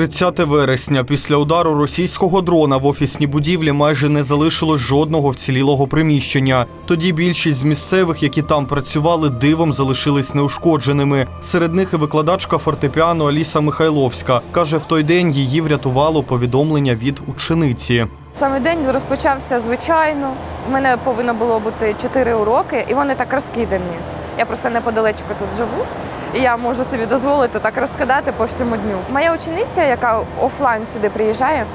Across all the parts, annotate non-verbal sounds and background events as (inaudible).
30 вересня. Після удару російського дрона в офісній будівлі майже не залишилось жодного вцілілого приміщення. Тоді більшість з місцевих, які там працювали, дивом залишились неушкодженими. Серед них і викладачка фортепіано Аліса Михайловська каже, в той день її врятувало повідомлення від учениці. Саме день розпочався звичайно. У мене повинно було бути чотири уроки, і вони так розкидані. Я просто неподалечко тут живу, і я можу собі дозволити так розкидати по всьому дню. Моя учениця, яка офлайн сюди приїжджає,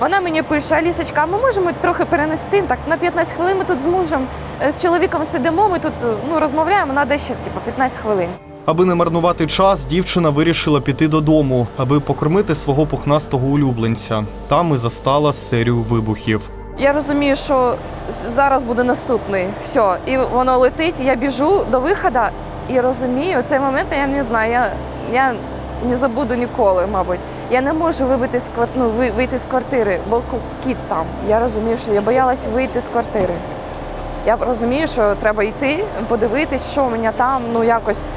вона мені пише: Алісочка, ми можемо трохи перенести так на 15 хвилин. Ми тут з мужем е, з чоловіком сидимо. Ми тут ну розмовляємо. Надо ще типу 15 хвилин. Аби не марнувати час, дівчина вирішила піти додому, аби покормити свого пухнастого улюбленця. Там і застала серію вибухів. Я розумію, що зараз буде наступний. Все, і воно летить. Я біжу до виходу і розумію, цей момент я не знаю. Я, я не забуду ніколи, мабуть. Я не можу вибити з ну, вийти з квартири, бо кіт там. Я розумію, що я боялась вийти з квартири. Я розумію, що треба йти, подивитись, що у мене там, ну якось.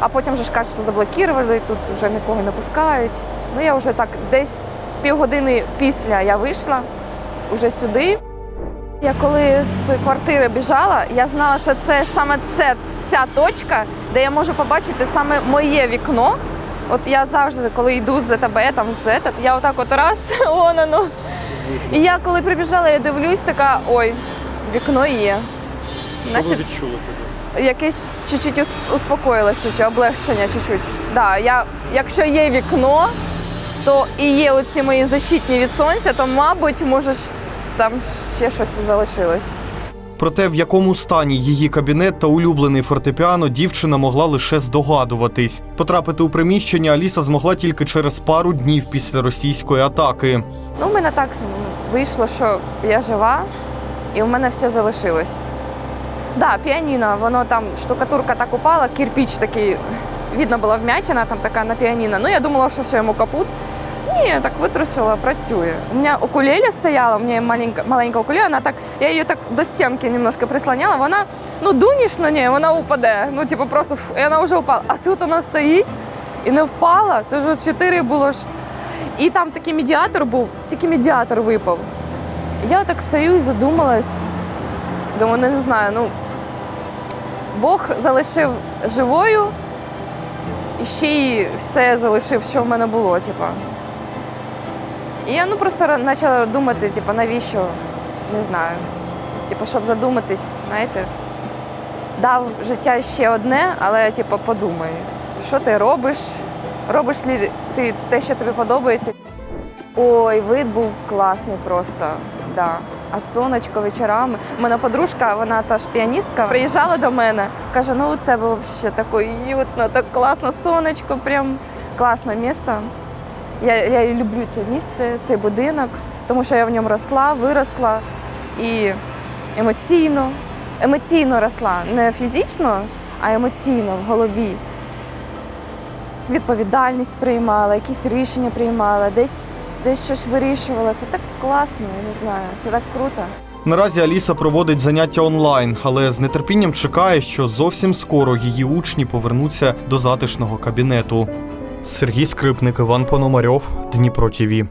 А потім вже ж кажуть, що заблокували, тут вже нікого не пускають. Ну я вже так десь півгодини після я вийшла вже сюди. Я коли з квартири біжала, я знала, що це саме це, ця точка, де я можу побачити саме моє вікно. От я завжди, коли йду з ЗТБ, там з ЗТБ, я отак от раз, (laughs) вон воно. І я коли прибіжала, я дивлюсь, така, ой, вікно є. Що ви відчули тоді? якесь чуть-чуть ус- успокоїлась, чуть облегшення чуть-чуть. Да, я, якщо є вікно, то і є оці мої защитні від сонця, то, мабуть, може, ж там ще щось залишилось. Проте, в якому стані її кабінет та улюблений фортепіано дівчина могла лише здогадуватись. Потрапити у приміщення Аліса змогла тільки через пару днів після російської атаки. Ну, у мене так вийшло, що я жива, і у мене все залишилось. Да, піаніно, воно там штукатурка так упала, кирпіч такий, видно була вмятина, там така на піаніно. Ну, я думала, що все, йому капут. Ні, так витрусила, працює. У мене укулеле стояла, у мене маленька, маленька укулеле, вона так, я її так до стінки немножко прислоняла, вона, ну, дунеш на неї, вона упаде. Ну, типу, просто, і вона вже впала. А тут вона стоїть і не впала, то ж чотири було ж. І там такий медіатор був, тільки медіатор випав. Я так стою і задумалась. Думаю, ну, не знаю, ну Бог залишив живою і ще й все залишив, що в мене було. Типа. І я ну, просто почала думати, типу, навіщо, не знаю. Типу, щоб задуматись, знаєте, дав життя ще одне, але типу, подумай, що ти робиш, робиш ли ти те, що тобі подобається. Ой, вид був класний просто. Да. А сонечко вечорами. У мене подружка, вона теж піаністка, приїжджала до мене, каже: ну у тебе взагалі так уютно, так класно, сонечко, прям класне місто. Я, я люблю це місце, цей будинок, тому що я в ньому росла, виросла і емоційно, емоційно росла. Не фізично, а емоційно в голові. Відповідальність приймала, якісь рішення приймала, десь, десь щось вирішувала. Це так класно, я не знаю, це так круто. Наразі Аліса проводить заняття онлайн, але з нетерпінням чекає, що зовсім скоро її учні повернуться до затишного кабінету. Сергій Скрипник, Іван Пономарьов, Дніпро ТІВІ.